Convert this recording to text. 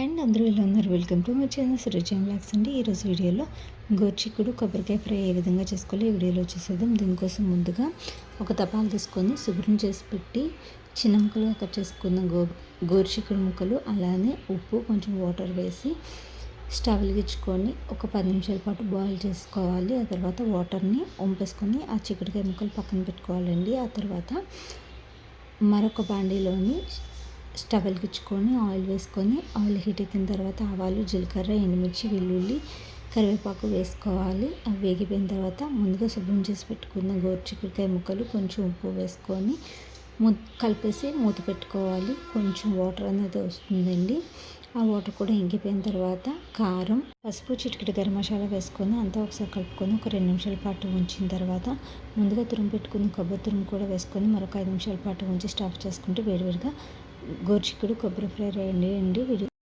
And అందరూ ఎలా ఉన్నారు? Welcome to my channel Surajan blogs అండి. ఈరోజు వీడియోలో గోర్చిక్కుడు కొబ్బరికాయ ఫ్రై ఏ విధంగా చేసుకోవాలి ఈ వీడియోలో చేసేద్దాం దీనికోసం ముందుగా ఒక తపాలు తీసుకొని శుభ్రం చేసి పెట్టి చిన్న ముక్కలుగా కట్ చేసుకున్న గో గోర్చిక్కుడు ముక్కలు అలానే ఉప్పు కొంచెం వాటర్ వేసి స్టవ్ వెలిగించుకొని ఒక పది నిమిషాల పాటు బాయిల్ చేసుకోవాలి. ఆ తర్వాత వాటర్ని వంపేసుకొని ఆ చిక్కుడుకాయ ముక్కలు పక్కన పెట్టుకోవాలండి. ఆ తర్వాత మరొక బాండీలోని స్టవ్ వెలిగించుకొని ఆయిల్ వేసుకొని ఆయిల్ హీట్ ఎక్కిన తర్వాత ఆవాలు జీలకర్ర ఎండుమిర్చి వెల్లుల్లి కరివేపాకు వేసుకోవాలి. అవి వేగిపోయిన తర్వాత ముందుగా శుభ్రం చేసి పెట్టుకున్న గోరుచిక్కుడుకాయ ముక్కలు కొంచెం ఉప్పు వేసుకొని ము కలిపేసి మూత పెట్టుకోవాలి. కొంచెం వాటర్ అనేది వస్తుందండి. ఆ వాటర్ కూడా ఇంకిపోయిన తర్వాత కారం పసుపు చిటికెడు గరం మసాలా వేసుకొని అంతా ఒకసారి కలుపుకొని ఒక రెండు నిమిషాల పాటు ఉంచిన తర్వాత ముందుగా తురుము పెట్టుకుని కొబ్బరి తురుము కూడా వేసుకొని మరొక ఐదు నిమిషాల పాటు ఉంచి స్టఫ్ చేసుకుంటే వేడివేడిగా గోరుచిక్కుడు కొబ్బరి ఫ్రై రెడీ అండి.